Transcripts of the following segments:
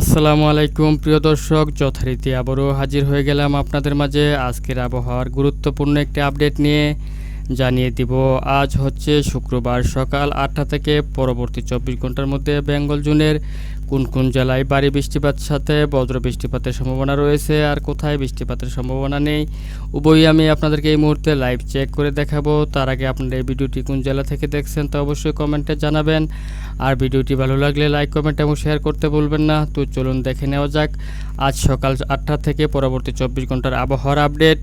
আসসালামু আলাইকুম, প্রিয় দর্শক। যথারীতি আবারও হাজির হয়ে গেলাম আপনাদের মাঝে আজকের আবহাওয়ার গুরুত্বপূর্ণ একটি আপডেট নিয়ে। জানিয়ে দিব, আজ হচ্ছে শুক্রবার সকাল আটটা থেকে পরবর্তী চব্বিশ ঘণ্টার মধ্যে বেঙ্গল জুনের কোন কোন জেলায় ভারী বৃষ্টিপাত সাথে বজ্র বৃষ্টিপাতের সম্ভাবনা রয়েছে আর কোথায় বৃষ্টিপাতের সম্ভাবনা নেই? উভয়ই আমি আপনাদেরকে এই মুহূর্তে লাইভ চেক করে দেখাবো। তার আগে আপনারা এই ভিডিওটি কোন জেলা থেকে দেখছেন তা অবশ্যই কমেন্টে জানাবেন। আর ভিডিওটি ভালো লাগলে লাইক কমেন্ট এবং শেয়ার করতে ভুলবেন না। তো চলুন দেখে নেওয়া যাক। আজ সকাল আটটা থেকে পরবর্তী চব্বিশ ঘণ্টার আবহাওয়ার আপডেট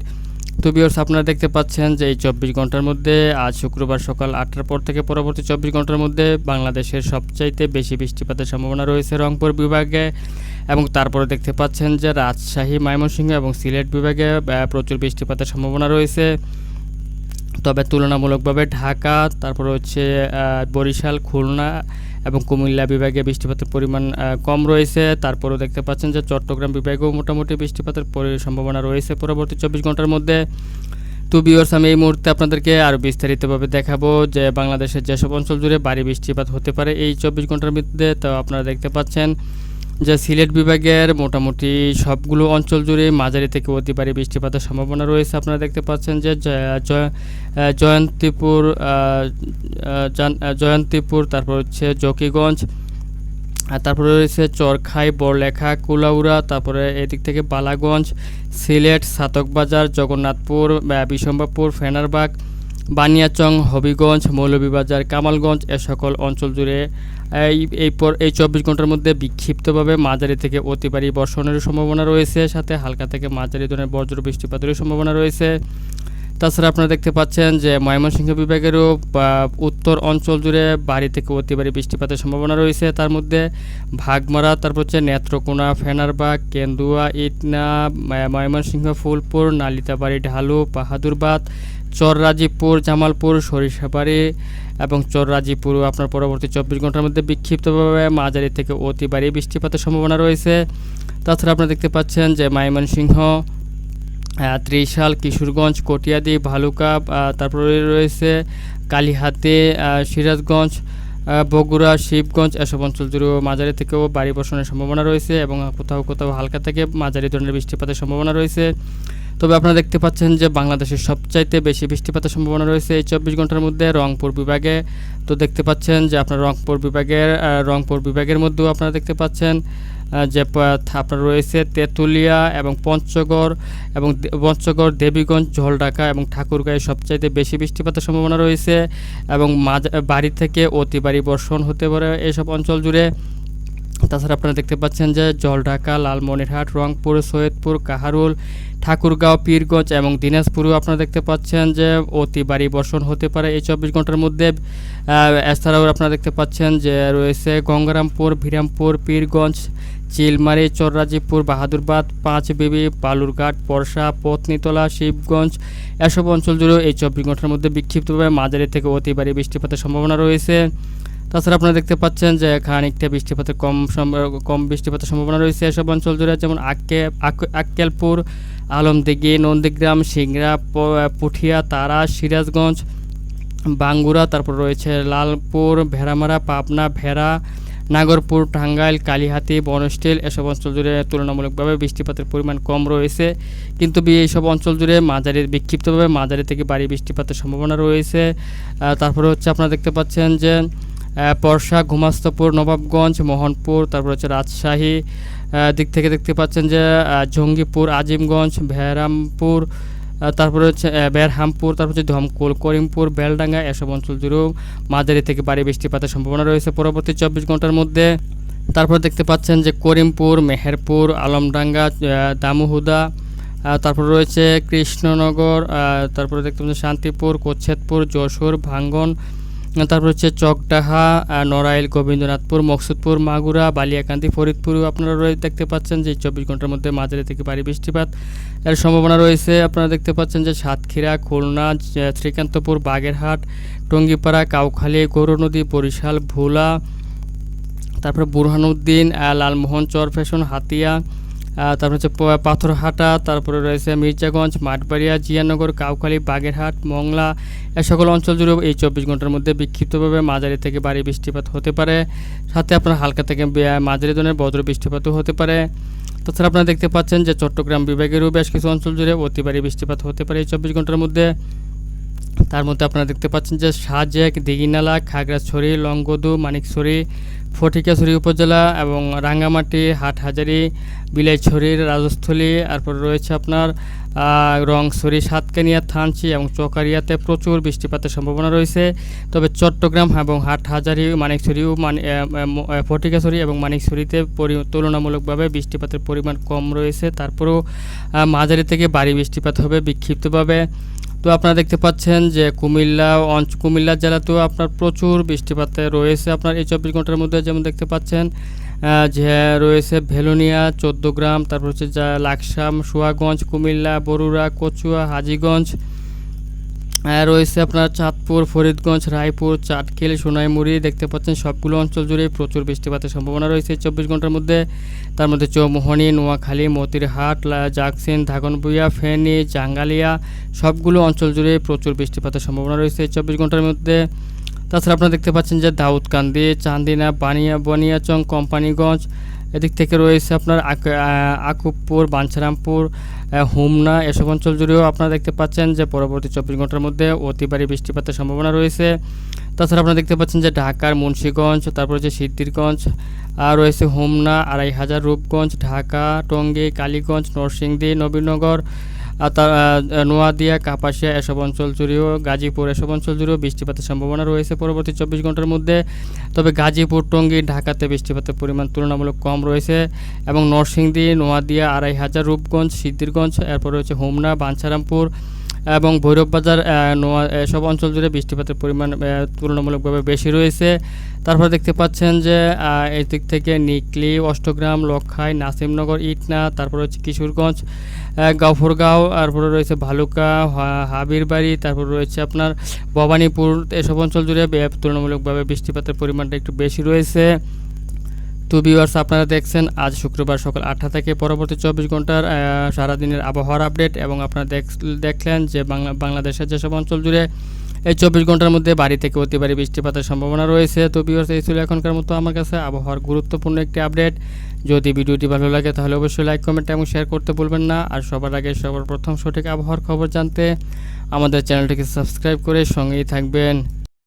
তো বিয়র্স আপনারা দেখতে পাচ্ছেন যে এই চব্বিশ ঘণ্টার মধ্যে আজ শুক্রবার সকাল আটটার পর থেকে পরবর্তী চব্বিশ ঘণ্টার মধ্যে বাংলাদেশের সবচাইতে বেশি বৃষ্টিপাতের সম্ভাবনা রয়েছে রংপুর বিভাগে এবং তারপরে দেখতে পাচ্ছেন যে রাজশাহী, ময়মনসিংহ এবং সিলেট বিভাগে প্রচুর বৃষ্টিপাতের সম্ভাবনা রয়েছে। তবে তুলনামূলকভাবে ঢাকা, তারপর হচ্ছে বরিশাল, খুলনা এবং কুমিল্লা বিভাগে বৃষ্টিপাতের পরিমাণ কম রয়েছে। তারপরেও দেখতে পাচ্ছেন যে চট্টগ্রাম বিভাগেও মোটামুটি বৃষ্টিপাতের সম্ভাবনা রয়েছে পরবর্তী চব্বিশ ঘণ্টার মধ্যে। তো বিয়র্স আমি এই মুহূর্তে আপনাদেরকে আরও বিস্তারিতভাবে দেখাবো যে বাংলাদেশের যেসব অঞ্চল জুড়ে ভারী বৃষ্টিপাত হতে পারে এই চব্বিশ ঘণ্টার মধ্যে। তো আপনারা দেখতে পাচ্ছেন যে সিলেট বিভাগের মোটামুটি সবগুলো অঞ্চল জুড়ে মাঝারি থেকে অতি বৃষ্টিপাতের সম্ভাবনা রয়েছে। আপনারা দেখতে পাচ্ছেন যে জয়- জয়- জয়ন্তীপুর জয়ন্তীপুর তারপর হচ্ছে জকিগঞ্জ তারপরে রয়েছে চরখাই বড়লেখা কুলাউড়া তারপরে এদিক থেকে বালাগঞ্জ সিলেট সাতকবাজার জগন্নাথপুর আহ, বিশম্বাপুর ফেনারবাগ বানিয়াচং, হবিগঞ্জ, মৌলভীবাজার, কামালগঞ্জ এ সকল অঞ্চল জুড়ে এই এই পর, এই চব্বিশ ঘণ্টার মধ্যে বিক্ষিপ্তভাবে মাঝারি থেকে অতি ভারী বর্ষণের সম্ভাবনা রয়েছে, সাথে হালকা থেকে মাঝারি ধরনের বজ্র বৃষ্টিপাতেরও সম্ভাবনা রয়েছে। তাছাড়া আপনারা দেখতে পাচ্ছেন যে ময়মনসিংহ বিভাগেরও উত্তর অঞ্চল জুড়ে বাড়ি থেকে অতি বৃষ্টিপাতের সম্ভাবনা রয়েছে। তার মধ্যে ভাগমারা, তারপর হচ্ছে নেত্রকোনা ফেনারবাগ কেন্দুয়া, ইটনা ময়মনসিংহ, ফুলপুর, নালিতাবাড়ি, ঢালু, বাহাদুরবাদ চররাজীবপুর জামালপুর, সরিষাবাড়ি এবং চররাজীপুরও আপনার পরবর্তী চব্বিশ ঘণ্টার মধ্যে বিক্ষিপ্তভাবে মাঝারি থেকে অতি ভারী বৃষ্টিপাতের সম্ভাবনা রয়েছে। তাছাড়া আপনারা দেখতে পাচ্ছেন যে ময়মনসিংহ ত্রিশাল, কিশোরগঞ্জ, কটিয়াদি, ভালুকা তারপরে রয়েছে কালীহাতি সিরাজগঞ্জ বগুড়া, শিবগঞ্জ এসব অঞ্চল জুড়েও মাঝারি থেকেও বাড়ি বর্ষণের সম্ভাবনা রয়েছে এবং কোথাও কোথাও হালকা থেকে মাঝারি ধরনের বৃষ্টিপাতের সম্ভাবনা রয়েছে। তবে আপনারা দেখতে পাচ্ছেন যে বাংলাদেশের সবচাইতে বেশি বৃষ্টিপাতের সম্ভাবনা রয়েছে এই চব্বিশ ঘণ্টার মধ্যে রংপুর বিভাগে। তো দেখতে পাচ্ছেন যে আপনার রংপুর বিভাগের রংপুর বিভাগের মধ্যেও আপনারা দেখতে পাচ্ছেন যে আপনার রয়েছে তেঁতুলিয়া এবং পঞ্চগড় এবং পঞ্চগড়, দেবীগঞ্জ, ঝলঢাকা এবং ঠাকুরগাঁয়ে সবচাইতে বেশি বৃষ্টিপাতের সম্ভাবনা রয়েছে এবং মাঝ, বাড়ি থেকে অতি ভারী বর্ষণ হতে পারে এসব অঞ্চল জুড়ে। তাছাড়া আপনারা দেখতে পাচ্ছেন যে জলঢাকা, লালমনিরহাট, রংপুর, সৈয়দপুর, কাহারুল, ঠাকুরগাঁও, পীরগঞ্জ এবং দিনাজপুরেও আপনারা দেখতে পাচ্ছেন যে অতি ভারী বর্ষণ হতে পারে এই চব্বিশ ঘণ্টার মধ্যে। এছাড়াও আপনারা দেখতে পাচ্ছেন যে রয়েছে গঙ্গারামপুর, ভিরামপুর, পীরগঞ্জ, চিলমারি, চররাজীপুর, বাহাদুরবাদ, পাঁচবিবি, বালুরঘাট পরশা পত্নীতলা, শিবগঞ্জ এসব অঞ্চল জুড়েও এই চব্বিশ ঘণ্টার মধ্যে বিক্ষিপ্তভাবে মাঝারি থেকে অতি বৃষ্টিপাতের সম্ভাবনা রয়েছে। তাছাড়া আপনারা দেখতে পাচ্ছেন যে খানিকটা বৃষ্টিপাতের কম কম বৃষ্টিপাতের সম্ভাবনা রয়েছে এসব অঞ্চল জুড়ে, যেমন আক্কে আক্কেলপুর, আলমদিঘি, নন্দীগ্রাম, সিংড়া পুঠিয়া, তারা, সিরাজগঞ্জ, বাঙ্গুরা, তারপর রয়েছে লালপুর, ভেড়ামারা, পাবনা, ভেড়া, নাগরপুর, টাঙ্গাইল, কালীহাতি বনস্টিল এসব অঞ্চল জুড়ে তুলনামূলকভাবে বৃষ্টিপাতের পরিমাণ কম রয়েছে। কিন্তু এইসব অঞ্চল জুড়ে মাঝারি বিক্ষিপ্তভাবে মাঝারি থেকে বাড়ি বৃষ্টিপাতের সম্ভাবনা রয়েছে। তারপরে হচ্ছে আপনারা দেখতে পাচ্ছেন যে পরশা, ঘুমাস্তপুর, নবাবগঞ্জ, মোহনপুর, তারপর হচ্ছে রাজশাহী দিক থেকে দেখতে পাচ্ছেন যে জঙ্গিপুর, আজিমগঞ্জ, ভেরামপুর তারপরে হচ্ছে বেরহামপুর, তারপর হচ্ছে ধমকুল, করিমপুর, বেলডাঙ্গা, এসব অঞ্চল জুড়েও মাঝারি থেকে বাড়ি বৃষ্টিপাতের সম্ভাবনা রয়েছে পরবর্তী চব্বিশ ঘণ্টার মধ্যে। তারপর দেখতে পাচ্ছেন যে, করিমপুর, মেহেরপুর, আলমডাঙ্গা দামুহুদা তারপর রয়েছে কৃষ্ণনগর তারপরে দেখতে পাচ্ছেন শান্তিপুর কোচ্ছেদপুর যশোর, ভাঙ্গন তারপর হচ্ছে চকডাহা নড়াইল, গোবিন্দনাথপুর, মকসুদপুর, মাগুরা, বালিয়াকান্দি ফরিদপুরও আপনারা রয়ে দেখতে পাচ্ছেন যে চব্বিশ ঘণ্টার মধ্যে মাঝারি থেকে ভারী বৃষ্টিপাত। এর সম্ভাবনা রয়েছে, আপনারা দেখতে পাচ্ছেন যে সাতক্ষীরা, খুলনা শ্রীকান্তপুর, বাগেরহাট, টঙ্গিপাড়া, কাউখালী গৌরনদী বরিশাল, ভোলা, তারপরে বুরহানুদ্দিন লালমোহন চর ফ্যাশন হাতিয়া তারপর হচ্ছে পাথরহাটা, তারপরে রয়েছে মির্জাগঞ্জ, মাঠবাড়িয়া, জিয়ানগর, কাউখালী, বাগেরহাট, মংলা, এ সকল অঞ্চল জুড়েও এই চব্বিশ ঘণ্টার মধ্যে বিক্ষিপ্তভাবে মাঝারি থেকে ভারী বৃষ্টিপাত হতে পারে। সাথে আপনার হালকা থেকে মাঝারি ধরনের বজ্র বৃষ্টিপাতও হতে পারে। তাছাড়া আপনারা দেখতে পাচ্ছেন যে চট্টগ্রাম বিভাগেরও বেশ কিছু অঞ্চল জুড়ে অতি ভারী বৃষ্টিপাত হতে পারে এই চব্বিশ ঘণ্টার মধ্যে। তার মধ্যে আপনারা দেখতে পাচ্ছেন যে সাজেক, দিঘিনালা, খাগড়াছড়ি, লংগদু, মানিকছড়ি ফটিকাছড়ি উপজেলা এবং রাঙ্গামাটি, হাটহাজারি, বিলাইছড়ির রাজস্থলী তারপর রয়েছে আপনার রংছড়ি, সাতকানিয়া, থানচি এবং চকারিয়াতে প্রচুর বৃষ্টিপাতের সম্ভাবনা রয়েছে। তবে চট্টগ্রাম এবং হাটহাজারি মানিকছড়ি মানে ফটিকাছড়ি এবং মানিকছড়িতে তুলনামূলকভাবে বৃষ্টিপাতের পরিমাণ কম রয়েছে। তারপরেও মাঝারি থেকে ভারী বৃষ্টিপাত হবে বিক্ষিপ্তভাবে। তো আপনারা দেখতে পাচ্ছেন যে কুমিল্লা অঞ্চ, কুমিল্লা জেলাতেও আপনার প্রচুর বৃষ্টিপাত রয়েছে। আপনার এই চব্বিশ ঘণ্টার মধ্যে যেমন দেখতে পাচ্ছেন যে রয়েছে ভেলোনিয়া চোদ্দ গ্রাম তারপর হচ্ছে লাকসাম, সোয়াগঞ্জ, কুমিল্লা, বরুড়া, কচুয়া, হাজিগঞ্জ রয়েছে আপনার চাঁদপুর, ফরিদগঞ্জ, রায়পুর চাটখিল সোনাইমুড়ি, দেখতে পাচ্ছেন সবগুলো অঞ্চল জুড়ে প্রচুর বৃষ্টিপাতের সম্ভাবনা রয়েছে চব্বিশ ঘণ্টার মধ্যে। তার মধ্যে চৌমোহনী, নোয়াখালী, মতিরহাট জাকসিন ধাগনবুইয়া ফেনী, জাঙ্গালিয়া, সবগুলো অঞ্চল জুড়ে প্রচুর বৃষ্টিপাতের সম্ভাবনা রয়েছে চব্বিশ ঘণ্টার মধ্যে। তাছাড়া আপনারা দেখতে পাচ্ছেন যে দাউদকান্দি, চান্দিনা, বানিয়া, বনিয়াচং, কোম্পানিগঞ্জ এদিক থেকে রয়েছে আপনার আক- আকুবপুর বাঞ্ছারামপুর হোমনা, এসব অঞ্চল জুড়েও আপনারা দেখতে পাচ্ছেন যে পরবর্তী চব্বিশ ঘণ্টার মধ্যে অতি বৃষ্টিপাতের সম্ভাবনা রয়েছে। তাছাড়া আপনারা দেখতে পাচ্ছেন যে ঢাকার মুন্সীগঞ্জ, তারপর যে সিদ্ধিরগঞ্জ আর রয়েছে হোমনা, আড়াই হাজার রূপগঞ্জ, ঢাকা, টঙ্গী, কালীগঞ্জ, নরসিংদী, নবীনগর নোয়াদিয়া, কাপাসিয়া এসব অঞ্চল জুড়েও, গাজীপুর এসব অঞ্চল জুড়েও বৃষ্টিপাতের সম্ভাবনা রয়েছে পরবর্তী চব্বিশ ঘণ্টার মধ্যে। তবে গাজীপুর, টঙ্গী, ঢাকাতে বৃষ্টিপাতের পরিমাণ তুলনামূলক কম রয়েছে এবং নরসিংদী, নোয়াদিয়া, আড়াই হাজার রূপগঞ্জ, সিদ্ধিরগঞ্জ, এরপর রয়েছে হোমনা, বাঞ্ছারামপুর এবং ভৈরববাজার আহ, নোয়া এসব অঞ্চল জুড়ে বৃষ্টিপাতের পরিমাণ তুলনামূলকভাবে বেশি রয়েছে। তারপর দেখতে পাচ্ছেন যে এই দিক থেকে নিকলি অষ্টগ্রাম লক্ষাই নাসিমনগর ইটনা তারপর হচ্ছে কিশোরগঞ্জ গাফরগাঁও তারপরে রয়েছে ভালুকা হাবিরবাড়ি তারপর রয়েছে আপনার ভবানীপুর। এসব অঞ্চল জুড়ে তুলনামূলকভাবে বৃষ্টিপাতের পরিমাণটা একটু বেশি রয়েছে। তো ভিউয়ার্স আপনারা দেখছেন আজ শুক্রবার সকাল আটটা থেকে পরবর্তী চব্বিশ ঘণ্টার সারাদিনের আবহাওয়ার আপডেট এবং আপনারা দেখ- দেখলেন যে বাংলা, বাংলাদেশের যেসব অঞ্চল জুড়ে এই চব্বিশ ঘণ্টার মধ্যে বাড়ি থেকে অতি বৃষ্টিপাতের সম্ভাবনা রয়েছে। তো ভিউয়ার্স এই ছিল এখনকার মতো আমার কাছে। আবহাওয়ার গুরুত্বপূর্ণ একটি আপডেট যদি ভিডিওটি ভালো লাগে, তাহলে অবশ্যই লাইক কমেন্ট এবং শেয়ার করতে ভুলবেন না। আর সবার আগে সবার প্রথম সঠিক আবহাওয়ার খবর জানতে আমাদের চ্যানেলটিকে সাবস্ক্রাইব করে সঙ্গেই থাকবেন।